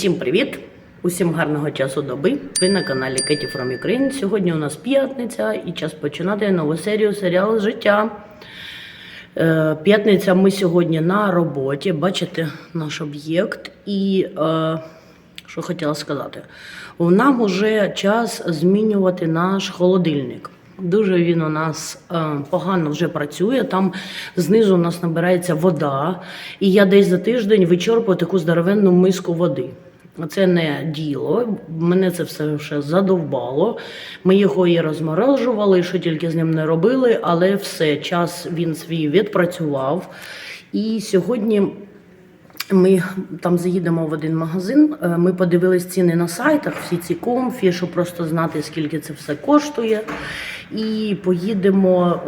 Усім привіт! Усім гарного часу доби. Ви на каналі Кеті From Ukraine. Сьогодні у нас п'ятниця і час починати нову серію серіалу Життя. Е, П'ятниця ми сьогодні на роботі. Бачите наш об'єкт. І е, що хотіла сказати, нам вже час змінювати наш холодильник. Дуже він у нас е, погано вже працює. Там знизу у нас набирається вода, і я десь за тиждень вичерпую таку здоровенну миску води. Це не діло. Мене це все ще задовбало. Ми його і розморожували, що тільки з ним не робили, але все, час він свій відпрацював. І сьогодні ми там заїдемо в один магазин. е, Ми подивились ціни на сайтах, всі ці комфі, щоб просто знати, скільки це все коштує. І поїдемо.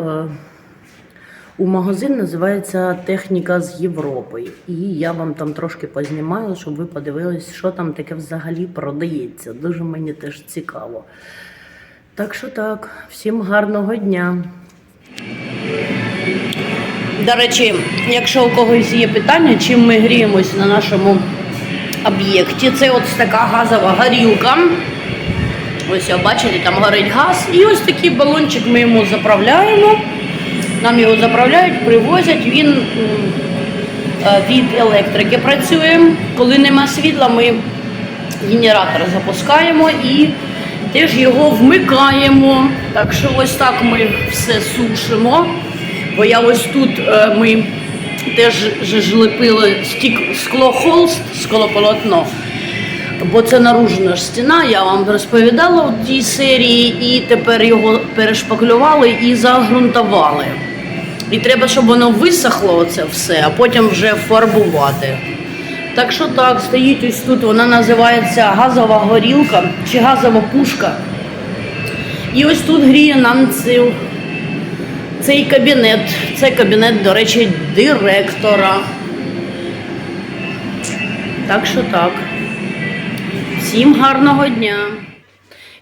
У магазин називається Техніка з Європи. І я вам там трошки познімаю, щоб ви подивились, що там таке взагалі продається. Дуже мені теж цікаво. Так що так, всім гарного дня. До речі, якщо у когось є питання, чим ми гріємось на нашому об'єкті, це от така газова горілка. Ось, бачите, там горить газ. І ось такий балончик ми йому заправляємо. Нам його заправляють, привозять. Він е, від електрики працює. Коли нема світла, ми генератор запускаємо і теж його вмикаємо. Так що ось так ми все сушимо. Бо я ось тут е, ми теж ж лепили стік, склохолст, склополотно. Бо це наружна ж стіна, я вам розповідала в тій серії, і тепер його перешпаклювали і загрунтували. І треба, щоб воно висохло це все, а потім вже фарбувати. Так що так, стоїть ось тут, вона називається газова горілка чи газова пушка. І ось тут гріє нам цю, цей кабінет. Це кабінет, до речі, директора. Так що так. Всім гарного дня.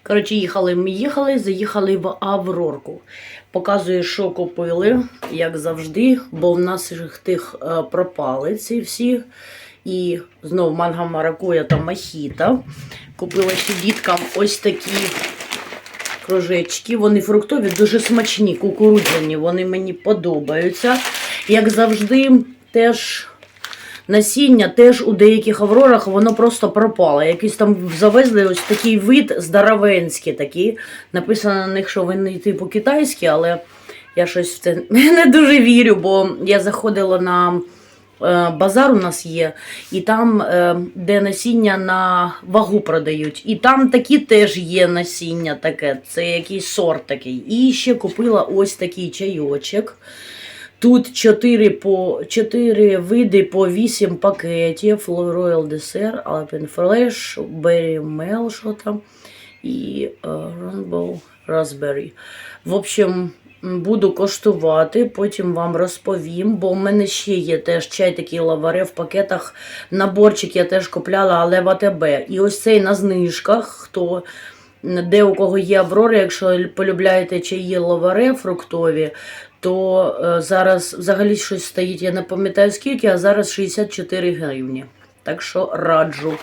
Коротше, їхали ми їхали, заїхали в Аврорку. Показую, що купили, як завжди, бо в нас тих е, пропали ці всі. І знов манга маракуя та махіта. Купила ще діткам ось такі кружечки. Вони фруктові, дуже смачні, кукурудзяні. Вони мені подобаються. Як завжди, теж насіння теж у деяких аврорах воно просто пропало. Якийсь там завезли ось такий вид здоровенський такий. Написано на них, що вони типу китайські, але я щось в це не дуже вірю, бо я заходила на е, базар у нас є, і там, е, де насіння на вагу продають. І там такі теж є насіння таке, це якийсь сорт такий. І ще купила ось такий чайочок. Тут 4, по, 4 види по 8 пакетів. Royal Dessert, Alpine Fresh, Berry Mel, що там, і е, Rainbow Raspberry. В общем, буду коштувати, потім вам розповім, бо в мене ще є теж чай такий лаваре в пакетах. Наборчик я теж купляла, але в АТБ. І ось цей на знижках, хто де у кого є Аврора, якщо полюбляєте чаї лаваре фруктові, то е, зараз взагалі щось стоїть, я не пам'ятаю скільки, а зараз 64 гривні. Так що раджу.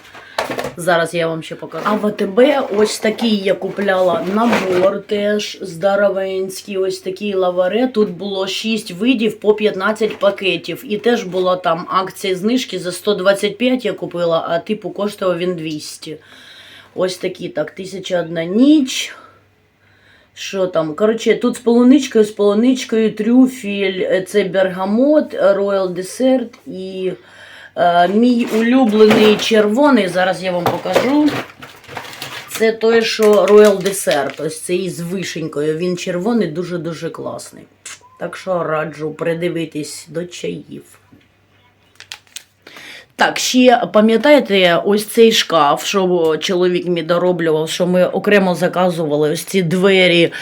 Зараз я вам ще покажу. А в АТБ ось такий я купляла набор теж здоровенський, ось такий лаваре. Тут було 6 видів по 15 пакетів. І теж була там акція знижки за 125 я купила, а типу коштував він 200. Ось такі так, 1001 ніч. Що там? Коротше, тут з полуничкою, з полуничкою, трюфіль, е, це бергамот, роял десерт і е, мій улюблений червоний. Зараз я вам покажу. Це той, що Royal Dessert, ось цей з вишенькою. Він червоний, дуже-дуже класний. Так що раджу придивитись до чаїв. Так, ще пам'ятаєте, ось цей шкаф, що чоловік мій дороблював, що ми окремо заказували ось ці двері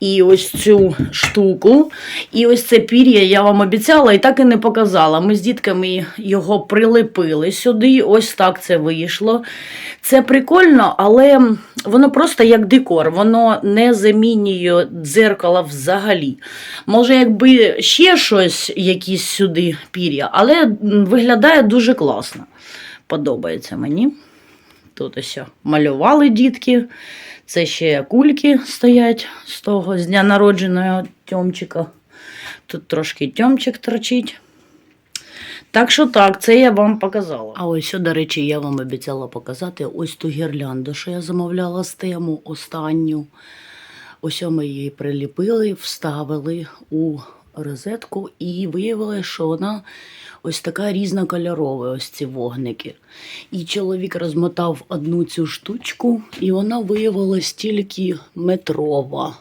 і ось цю штуку. І ось це пір'я я вам обіцяла і так і не показала. Ми з дітками його прилепили сюди. Ось так це вийшло. Це прикольно, але воно просто як декор, воно не замінює дзеркала взагалі. Може, якби ще щось, якісь сюди пір'я, але виглядає дуже класно. Подобається мені. Тут ось малювали дітки. Це ще кульки стоять з того, з дня народженого Тьомчика. Тут трошки Тьомчик торчить. Так що так, це я вам показала. А ось, до речі, я вам обіцяла показати ось ту гірлянду, що я замовляла з тему останню. Ось ми її приліпили, вставили у розетку і виявилося, що вона ось така різнокольорова, ось ці вогники. І чоловік розмотав одну цю штучку, і вона виявилась тільки метрова.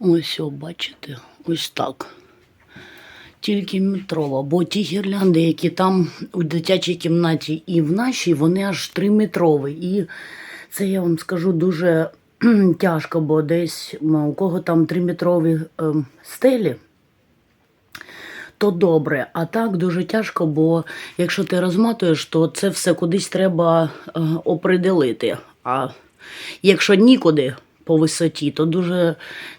Ось, о, бачите, ось так. Тільки метрова, бо ті гірлянди, які там у дитячій кімнаті і в нашій, вони аж 3 метрові. І це я вам скажу дуже тяжко, бо десь у кого там 3 метрові ем, стелі, то добре. А так дуже тяжко, бо якщо ти розматуєш, то це все кудись треба е, оприділити. А якщо нікуди по висоті, то дуже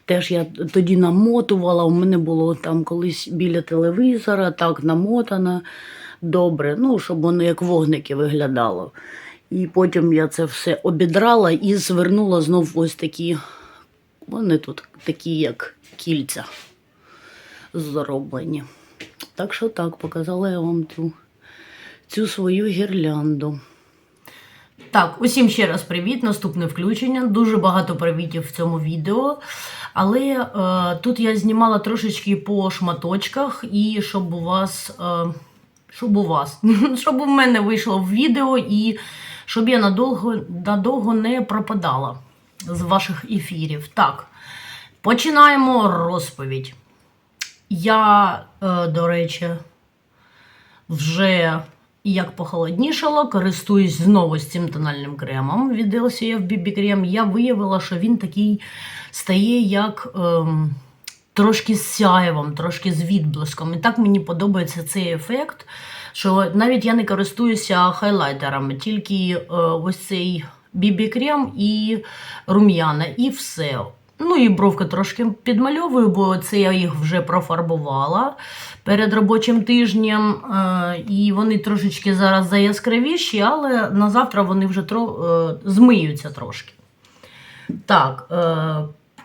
теж я тоді намотувала. У мене було там колись біля телевізора, так намотано добре, ну, щоб воно як вогники виглядало. І потім я це все обідрала і звернула знов ось такі, вони тут такі, як кільця зроблені. Так що так, показала я вам цю, цю свою гірлянду. Так, усім ще раз привіт, наступне включення. Дуже багато привітів в цьому відео. Але е, тут я знімала трошечки по шматочках, і щоб у вас, е, щоб у вас, щоб у мене вийшло в відео, і щоб я надовго, надовго не пропадала з ваших ефірів. Так, починаємо розповідь. Я, е, до речі, вже як похолоднішало, користуюсь знову з цим тональним кремом від LCF BB крем. Я виявила, що він такий стає як ем, трошки з сяєвом, трошки з відблиском. І так мені подобається цей ефект, що навіть я не користуюся хайлайтерами, тільки е, ось цей BB крем і рум'яна, і все. Ну і бровки трошки підмальовую, бо це я їх вже профарбувала перед робочим тижнем. Е, і вони трошечки зараз заяскравіші, але на завтра вони вже тро, е, змиються трошки. Так, е,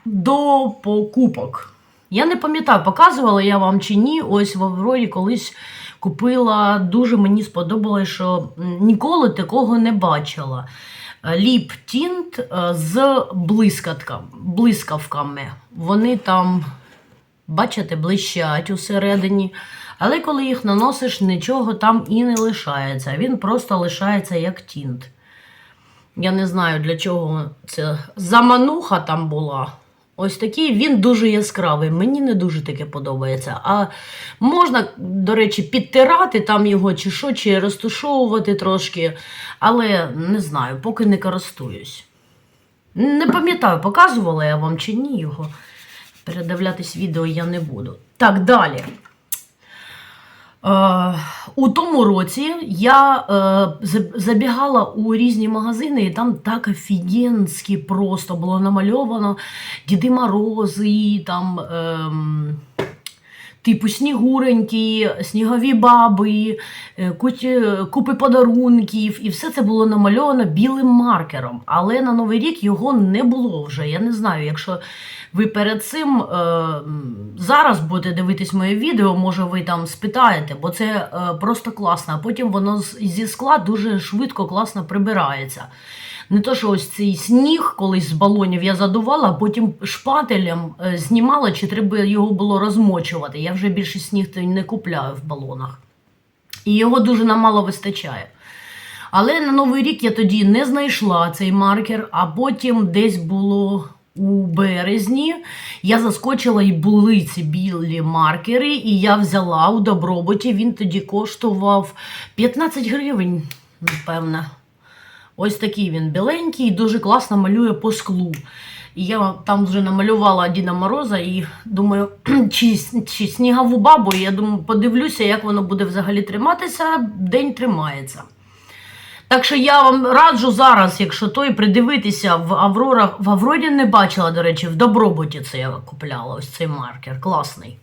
до покупок. Я не пам'ятаю, показувала я вам чи ні. Ось в Аврорі колись купила, дуже мені сподобалось, що ніколи такого не бачила. Ліп тінт е, з блискавками. блискавками. Вони там, бачите, блищать усередині. Але коли їх наносиш, нічого там і не лишається. Він просто лишається як тінт. Я не знаю, для чого це замануха там була. Ось такий він дуже яскравий. Мені не дуже таке подобається. А можна, до речі, підтирати там його чи що, чи розтушовувати трошки. Але не знаю, поки не користуюсь. Не пам'ятаю, показувала я вам чи ні його. Передивлятись відео я не буду. Так, далі. Е, у тому році я е, забігала у різні магазини, і там так офігенськи просто було намальовано Діди Морози, там, ем, типу снігуренькі, снігові баби, е, куті- купи подарунків, і все це було намальовано білим маркером. Але на Новий рік його не було вже. Я не знаю, якщо ви перед цим е, зараз будете дивитись моє відео, може ви там спитаєте, бо це е, просто класно. А потім воно зі скла дуже швидко, класно прибирається. Не то, що ось цей сніг колись з балонів я задувала, а потім шпателем е, знімала, чи треба його було розмочувати. Я вже більше сніг не купляю в балонах. І його дуже намало вистачає. Але на Новий рік я тоді не знайшла цей маркер, а потім десь було у березні. Я заскочила і були ці білі маркери, і я взяла у добробуті. Він тоді коштував 15 гривень, напевно. Ось такий він біленький дуже класно малює по склу. І я там вже намалювала Діда Мороза і думаю, чи, чи снігову бабу. І я думаю, подивлюся, як воно буде взагалі триматися. День тримається. Так що я вам раджу зараз, якщо той придивитися в Аврорах. В Аврорі не бачила, до речі, в Добробуті це я купляла, ось цей маркер. Класний.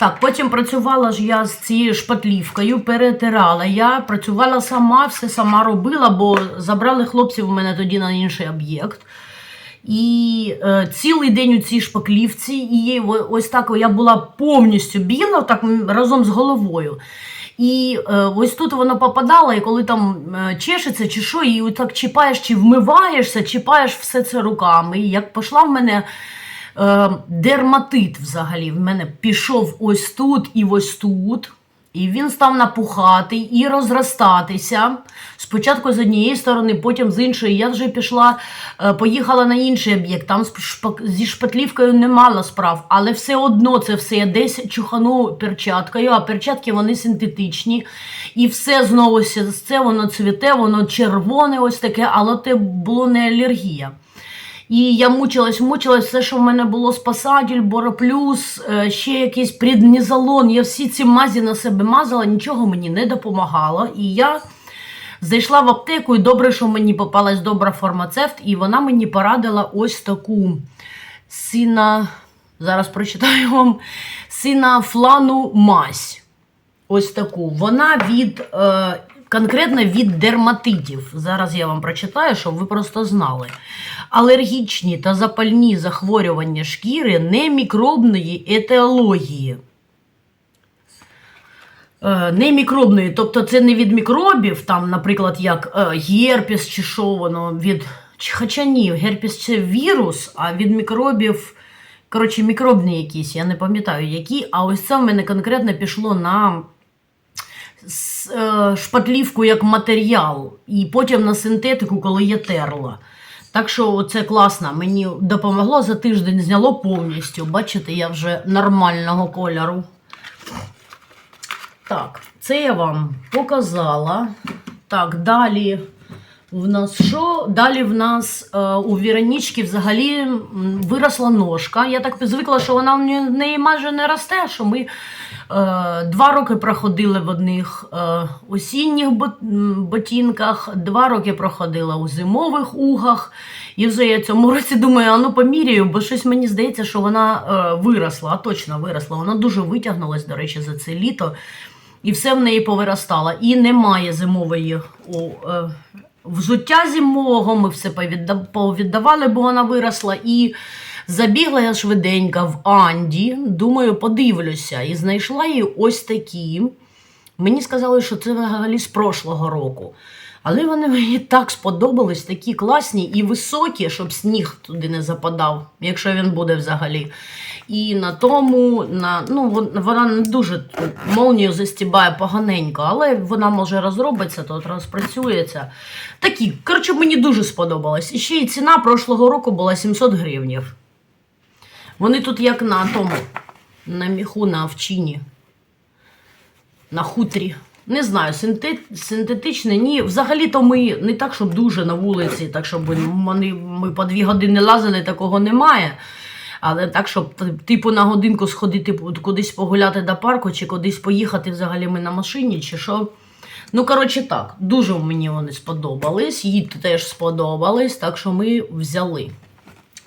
Так, потім працювала ж я з цією шпатлівкою, перетирала. Я працювала сама, все сама робила, бо забрали хлопців у мене тоді на інший об'єкт. І е, цілий день у цій шпаклівці, і ось так я була повністю біла, так разом з головою. І е, ось тут воно попадало, і коли там е, чешеться чи що, і так чіпаєш, чи вмиваєшся, чіпаєш все це руками. І як пішла в мене дерматит взагалі, в мене пішов ось тут і ось тут. І він став напухати і розростатися. Спочатку з однієї сторони, потім з іншої. Я вже пішла, е, поїхала на інший об'єкт. Там зі шпатлівкою не мала справ, але все одно це все я десь чухану перчаткою, а перчатки вони синтетичні. І все знову це воно цвіте, воно червоне, ось таке, але це було не алергія. І я мучилась, мучилась, все, що в мене було спасатель, бороплюс, е, ще якийсь преднізолон. Я всі ці мазі на себе мазала, нічого мені не допомагало. І я зайшла в аптеку, і добре, що мені попалась добра фармацевт, і вона мені порадила ось таку сина. Зараз прочитаю вам синафлану мазь. Ось таку. Вона від е, конкретно від дерматитів. Зараз я вам прочитаю, щоб ви просто знали. Алергічні та запальні захворювання шкіри немікробної етіології. Е, Не мікробної, тобто це не від мікробів, там, наприклад, як е, герпес чи що воно від. Хоча ні, герпес це вірус, а від мікробів, коротше, мікробні якісь, я не пам'ятаю які. А ось це в мене конкретно пішло на шпатлівку як матеріал, і потім на синтетику, коли я терла. Так що це класно, мені допомогло за тиждень, зняло повністю. Бачите, я вже нормального кольору. Так, це я вам показала. Так, далі в нас що? Далі в нас е, у Віронічки взагалі виросла ножка. Я так звикла, що вона в неї- майже не росте, що ми е, два роки проходили в одних е, осінніх бот- ботинках, два роки проходила у зимових угах. І вже я цьому році думаю, а ну поміряю, бо щось мені здається, що вона е, виросла, точно виросла. Вона дуже витягнулась, до речі, за це літо. І все в неї повиростало. І немає зимової о, е, взуття зимового. Ми все повідда- повіддавали, бо вона виросла. І забігла я швиденько в Анді. Думаю, подивлюся. І знайшла її ось такі. Мені сказали, що це взагалі з прошлого року. Але вони мені так сподобались, такі класні і високі, щоб сніг туди не западав, якщо він буде взагалі. І на тому, на, ну, вона не дуже молнію застібає поганенько, але вона може розробиться, то розпрацюється. Такі, коротше, мені дуже сподобалось. І ще й ціна прошлого року була 700 гривнів. Вони тут як на тому, на міху, на овчині на хутрі. Не знаю, синтет, синтетичне, ні. Взагалі-то ми не так, щоб дуже на вулиці, так щоб ми, ми по дві години лазили, такого немає. Але так, щоб типу на годинку сходити кудись погуляти до парку, чи кудись поїхати взагалі ми на машині, чи що. Ну, коротше, так, дуже мені вони сподобались, їй теж сподобались, так що ми взяли.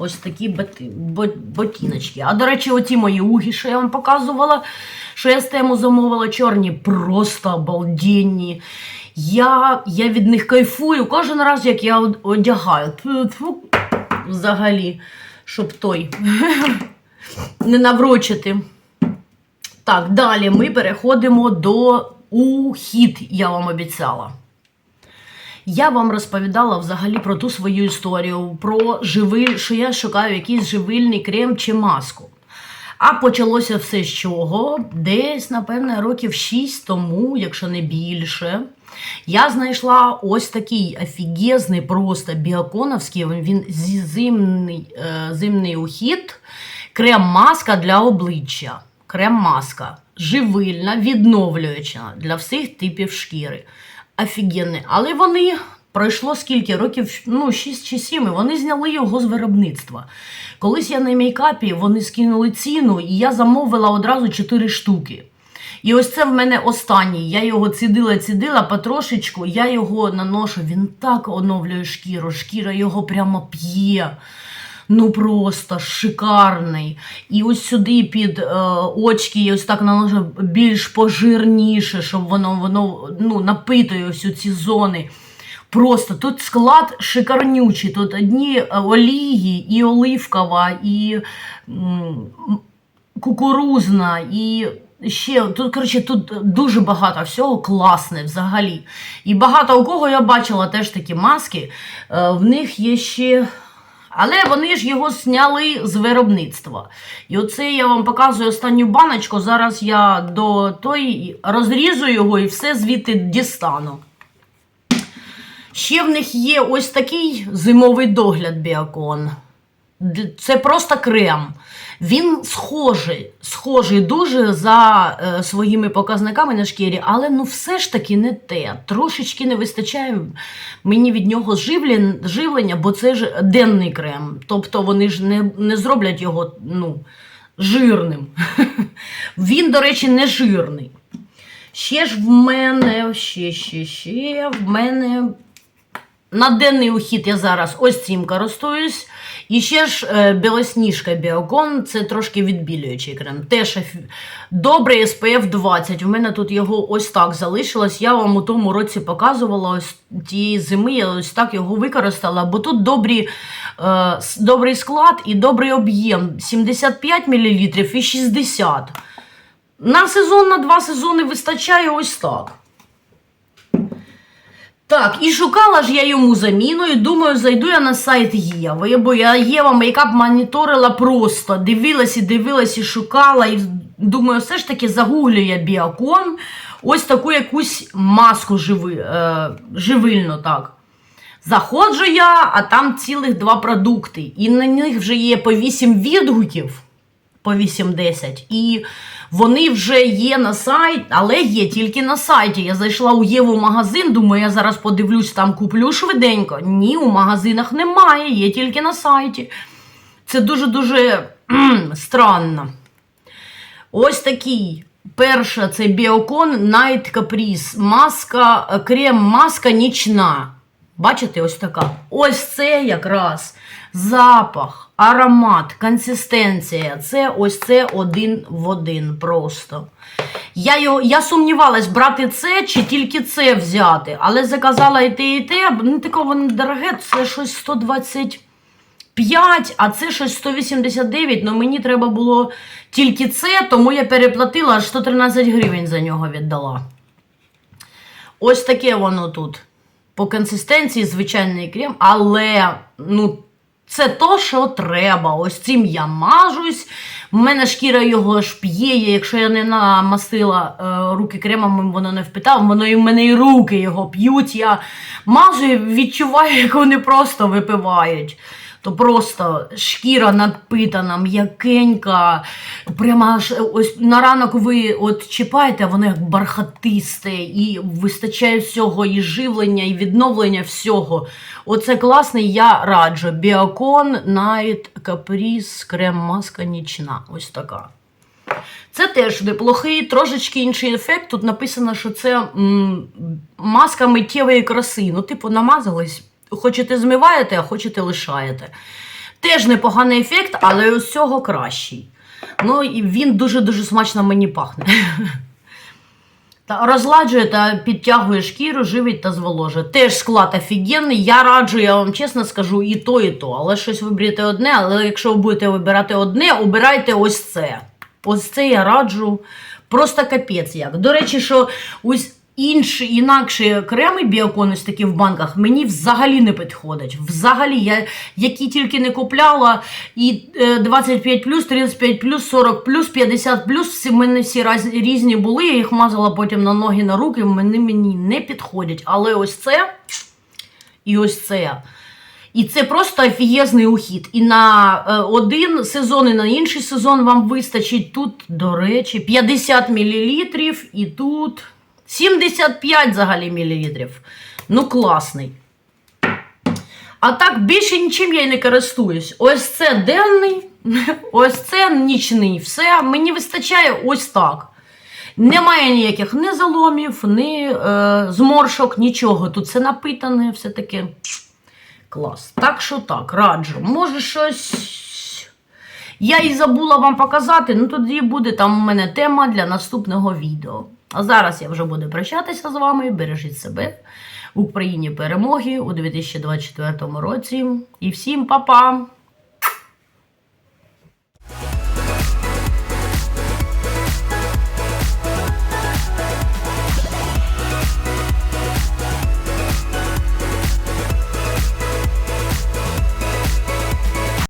Ось такі боти, бо- ботиночки. А до речі, оті мої угі, що я вам показувала, що я з тему замовила чорні, просто обалденні. Я, я від них кайфую кожен раз, як я одягаю. Тьфу-тьфу. Взагалі, щоб той не наврочити. Так, далі ми переходимо до ухід, я вам обіцяла. Я вам розповідала взагалі про ту свою історію, про живиль, що я шукаю якийсь живильний крем чи маску. А почалося все з чого? Десь, напевне, років 6 тому, якщо не більше, я знайшла ось такий офігезний, просто біоконовський, він зимний, е, зимний ухід, крем-маска для обличчя. Крем-маска живильна, відновлююча для всіх типів шкіри. Офігенний. Але вони пройшло скільки років, ну, 6 чи 7, і вони зняли його з виробництва. Колись я на мейкапі вони скинули ціну, і я замовила одразу 4 штуки. І ось це в мене останній. Я його цідила, цідила потрошечку, я його наношу. Він так оновлює шкіру, шкіра його прямо п'є. Ну просто шикарний. І ось сюди під е, очки ось так наложу більш пожирніше, щоб воно воно ну, напитує ось ці зони. Просто тут склад шикарнючий. Тут одні е, олії, і оливкова, і м, кукурузна, і ще тут, коротше, тут дуже багато всього класне взагалі. І багато у кого я бачила теж такі маски. е, В них є ще. Але вони ж його зняли з виробництва. І оце я вам показую останню баночку. Зараз я до той розрізу його і все звідти дістану. Ще в них є ось такий зимовий догляд біакон. Це просто крем. Він схожий, схожий дуже за е, своїми показниками на шкірі, але ну все ж таки не те. Трошечки не вистачає мені від нього живлен, живлення, бо це ж денний крем. Тобто вони ж не, не зроблять його ну, жирним. Він, до речі, не жирний. Ще ж в мене, ще, ще, ще, в мене на денний ухід я зараз ось цим користуюсь. І ще ж е, білосніжка Біокон, це трошки відбілюючий крем. Теж добрий SPF 20. У мене тут його ось так залишилось. Я вам у тому році показувала ось тієї зими, я ось так його використала, бо тут добрі, е, добрий склад і добрий об'єм 75 мл і 60 На сезон, на два сезони вистачає ось так. Так, і шукала ж я йому заміну, і думаю, зайду я на сайт Єви, бо я Єва мейкап моніторила просто, дивилась і дивилась і шукала, і думаю, все ж таки загуглю я біакон, ось таку якусь маску живи, е, живильну, так. Заходжу я, а там цілих два продукти. І на них вже є по 8 відгуків, по 8-10. І вони вже є на сайті, але є тільки на сайті. Я зайшла у Єву магазин, думаю, я зараз подивлюсь, там куплю швиденько. Ні, у магазинах немає, є тільки на сайті. Це дуже-дуже странно. Ось такий. Перша це Біокон Night Caprice. Маска, крем маска нічна. Бачите, ось така. Ось це якраз запах, аромат, консистенція. Це ось це один в один просто. Я, його, я сумнівалась, брати це чи тільки це взяти, але заказала і те, і те. Ну, таке воно дороге, це щось 120. 5, а це щось 189, ну мені треба було тільки це, тому я переплатила аж 113 гривень за нього віддала. Ось таке воно тут. По консистенції звичайний крем, але ну, це то, що треба. Ось цим я мажусь. В мене шкіра його ж п'є, якщо я не намастила е, руки кремом, воно не впитав, воно і в мене і руки його п'ють. Я мажу і відчуваю, як вони просто випивають. То просто шкіра надпитана, м'якенька. Прямо аж ось на ранок ви от чіпаєте, воно як бархатисте, і вистачає всього, і живлення, і відновлення всього. Оце класний, я раджу. Біокон Night Caprice крем маска нічна. Ось така. Це теж неплохий, трошечки інший ефект. Тут написано, що це м, маска миттєвої краси. Ну, типу, намазались. Хочете змиваєте, а хочете лишаєте. Теж непоганий ефект, але ось цього кращий. Ну, і він дуже-дуже смачно мені пахне. Та розладжує та підтягує шкіру, живить та зволожує. Теж склад офігенний. Я раджу, я вам чесно скажу, і то, і то. Але щось виберете одне. Але якщо ви будете вибирати одне, обирайте ось це. Ось це я раджу. Просто капець як. До речі, що ось інші інакші креми біокон, ось такі в банках, мені взагалі не підходять. Взагалі, я які тільки не купляла, і е, 25 35 40 50 всі мене всі різні були. Я їх мазала потім на ноги, на руки. Вони мені не підходять. Але ось це і ось це. І це просто офігезний ухід. І на е, один сезон, і на інший сезон вам вистачить тут, до речі, 50 мл, і тут 75 взагалі мілілітрів. Ну, класний. А так більше нічим я й не користуюсь. Ось це денний, ось це нічний. Все, мені вистачає ось так. Немає ніяких ні заломів, ні е, зморшок, нічого. Тут все напитане, все таке Клас. Так що так, раджу. Може щось. Я і забула вам показати, ну тоді буде там у мене тема для наступного відео. А зараз я вже буду прощатися з вами. Бережіть себе в Україні перемоги у 2024 році. І всім па-па!